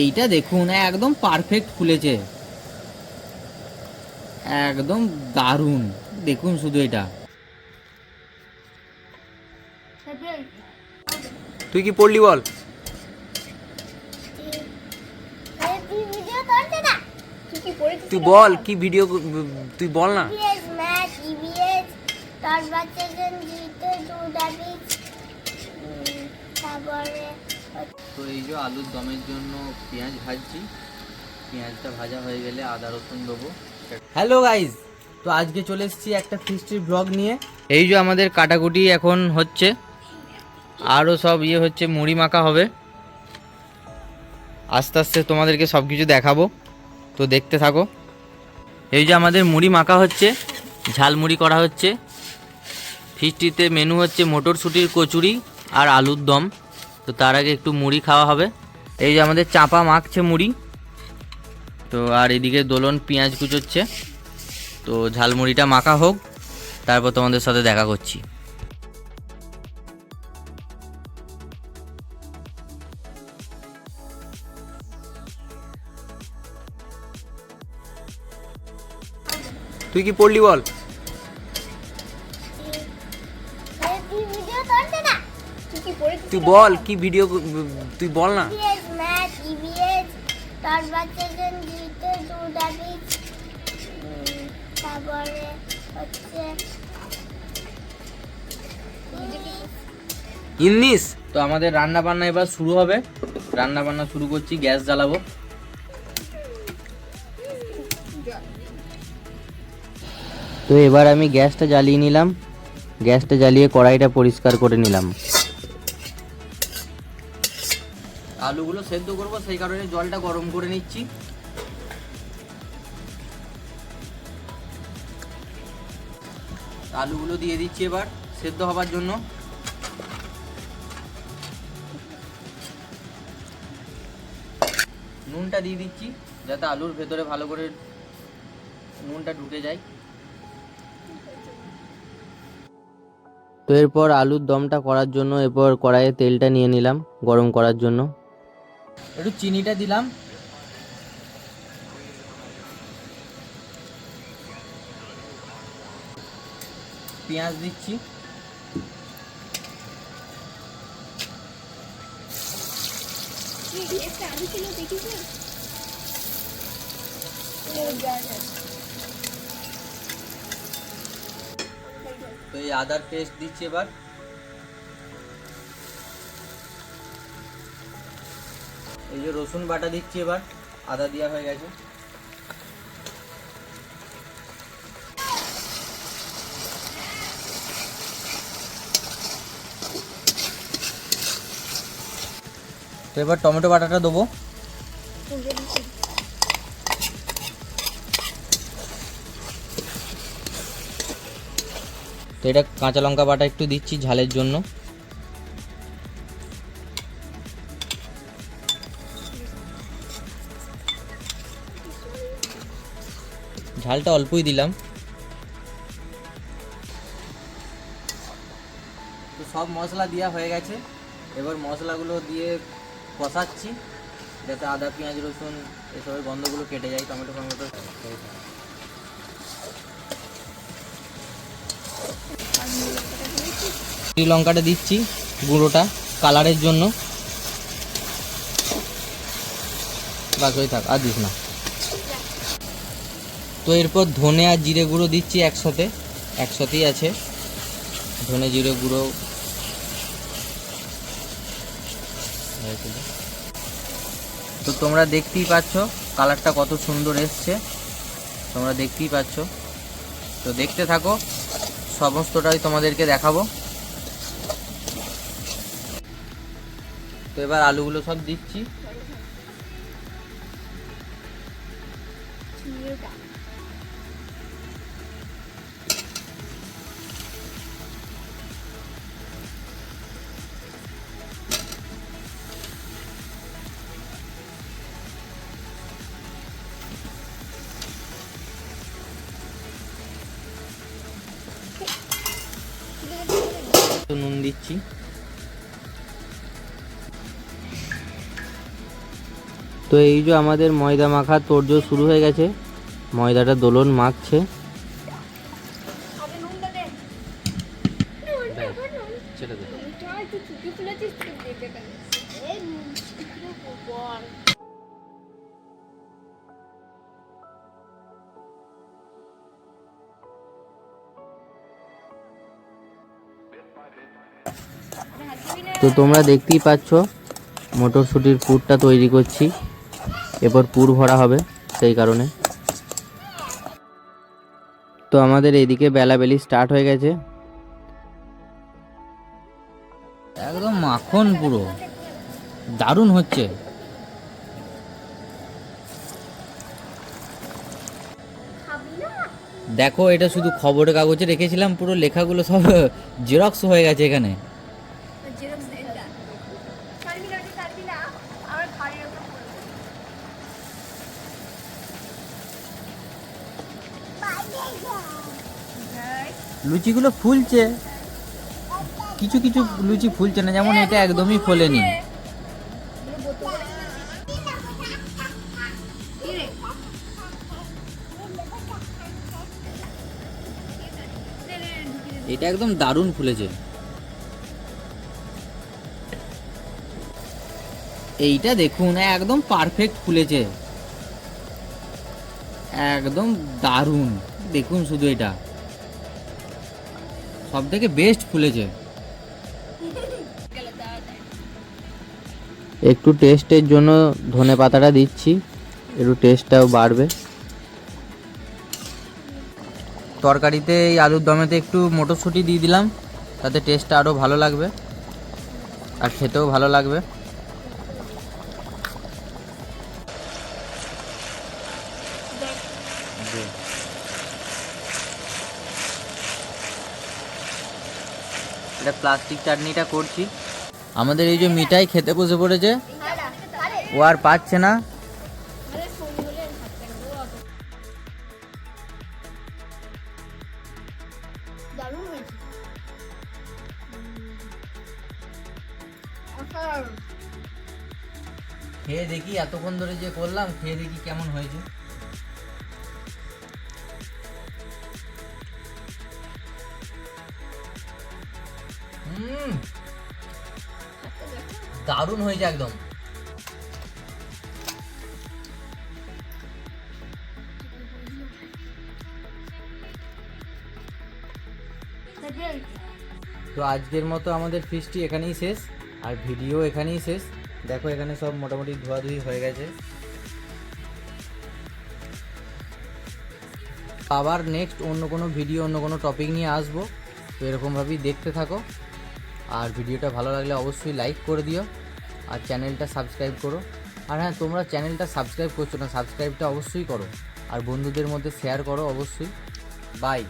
এইটা দেখুন একদম পারফেক্ট ফুলেছে একদম দারুণ। দেখুন শুধু এটা। তুই কি পড়লি বল? তুই বল কি ভিডিও তুই বল না। তারপরে তো এই যে আলুর দমের জন্য পেঁয়াজ ভাজছি। পেঁয়াজটা ভাজা হয়ে গেলে আদা রসুন দেবো। হ্যালো গাইজ তো আজকে চলে এসেছি একটা ফিস্টির ব্লগ নিয়ে। এই যে আমাদের কাটাকুটি এখন হচ্ছে আরও সব ইয়ে হচ্ছে মুড়ি মাখা হবে। আস্তে আস্তে তোমাদেরকে সব কিছু দেখাবো তো দেখতে থাকো। এই যে আমাদের মুড়ি মাখা হচ্ছে ঝালমুড়ি করা হচ্ছে। ফিস্টিতে মেনু হচ্ছে মটরশুঁটির কচুরি আর আলুর দম। তো তার আগে একটু মুড়ি খাওয়া হবে। এই যে আমাদের চাপা মাখছে মুড়ি। তো আর এদিকে দোলন পেঁয়াজ কুচোচ্ছে। তো ঝালমুড়িটা মাখা হোক, তারপর তোমাদের সাথে দেখা করছি। তুই কি পড়লি বল? তুই বল কি ভিডিও তুই বল না। তারপরে হচ্ছে ইন্নিস তো আমাদের রান্না বান্না এবার শুরু হবে। রান্না বান্না শুরু করছি গ্যাস জ্বালাবো। তো এবার আমি গ্যাসটা জ্বালিয়ে নিলাম। গ্যাসটা জ্বালিয়ে কড়াইটা পরিষ্কার করে নিলাম। আলুগুলো সেদ্ধ করব, সেই কারণে জলটা গরম করে নিচ্ছি। আলুগুলো দিয়ে দিচ্ছি এবার, সেদ্ধ হবার জন্য। নুনটা দিয়ে দিচ্ছি, যাতে আলুর ভেতরে ভালো করে নুনটা ঢুকে যায়। তো এরপর আলুর দমটা করার জন্য এরপর কড়াইয়ে তেলটা নিয়ে নিলাম, গরম করার জন্য। একটু চিনিটা দিলাম। পেঁয়াজ দিচ্ছি। তো এই আদার পেস্ট দিচ্ছি এবার। এই যে রসুন বাটা দিচ্ছি এবার, আদা দেওয়া হয়ে গেছে। তো এবার টমেটো বাটাটা দেবো। তো এটা কাঁচা লঙ্কা বাটা একটু দিচ্ছি ঝালের জন্য। ঝালটা অল্পই দিলাম। তো সব মশলা দেওয়া হয়ে গেছে। এবার মশলাগুলো দিয়ে কষাচ্ছি যাতে আদা পেঁয়াজ রসুন এসবের গন্ধগুলো কেটে যায় টমেটো টমেটো। লঙ্কাটা দিচ্ছি গুঁড়োটা কালারের জন্য। ওই থাক আর দিস না। তো এরপর ধনে আর জিরে গুঁড়ো দিচ্ছি একসাথে। একসাথেই আছে। ধনে, জিরে গুঁড়ো। তো তোমরা দেখতেই পাচ্ছ, কালারটা কত সুন্দর এসছে। তোমরা দেখতেই পাচ্ছ। তো দেখতে থাকো, সমস্তটাই তোমাদেরকে দেখাবো। তো এবার আলুগুলো সব দিচ্ছি। দিচ্ছি। তো এই যে আমাদের ময়দা মাখা তোড়জোড় শুরু হয়ে গেছে। ময়দাটা দোলন মাখছে। তো তোমরা দেখতেই পাচ্ছ, মটরশুঁটির পুরটা তৈরি করছি। এরপর পুর ভরা হবে সেই কারণে। তো আমাদের এইদিকে বেলাবেলি স্টার্ট হয়ে গেছে। একদম মাখন পুরো। দারুণ হচ্ছে। দেখো, এটা শুধু খবরের কাগজে রেখেছিলাম, পুরো লেখাগুলো সব জেরক্স হয়ে গেছে এখানে। লুচিগুলো ফুলছে। কিছু কিছু লুচি ফুলছে না, যেমন এটা একদমই ফোলেনি। এটা একদম দারুণ ফুলেছে। এইটা দেখুন, একদম পারফেক্ট ফুলেছে। একদম দারুণ। দেখুন শুধু এটা। সব থেকে বেস্ট ফুলেছে। একটু টেস্টের জন্য ধনে পাতাটা দিচ্ছি, একটু টেস্টটাও বাড়বে। তরকারিতে এই আলুর দমেতে একটু মটরশুঁটি দিয়ে দিলাম, তাতে টেস্টটা আরও ভালো লাগবে, আর খেতেও ভালো লাগবে। এটা প্লাস্টিক চাটনিটা করছি। আমাদের এই যে মিঠাই খেতে বসে পড়েছে, ও আর পাচ্ছে না। খেয়ে দেখি এতক্ষণ ধরে যে করলাম, খেয়ে দেখি কেমন হয়েছে। দারুণ হয়েছে একদম। তো আজকের মতো আমাদের ফিস্টটি এখানেই শেষ, আর ভিডিও এখানেই শেষ। দেখো এখানে সব মোটামুটি ধোয়াধুয়ি হয়ে গেছে। আবার নেক্সট অন্য কোনো ভিডিও অন্য কোনো টপিক নিয়ে আসব। তো এরকমভাবেই দেখতে থাকো। আর ভিডিওটা ভালো লাগলে অবশ্যই লাইক করে দিও আর চ্যানেলটা সাবস্ক্রাইব করো। আর হ্যাঁ তোমরা চ্যানেলটা সাবস্ক্রাইব করছ না সাবস্ক্রাইবটা অবশ্যই করো। আর বন্ধুদের মধ্যে শেয়ার করো অবশ্যই। বাই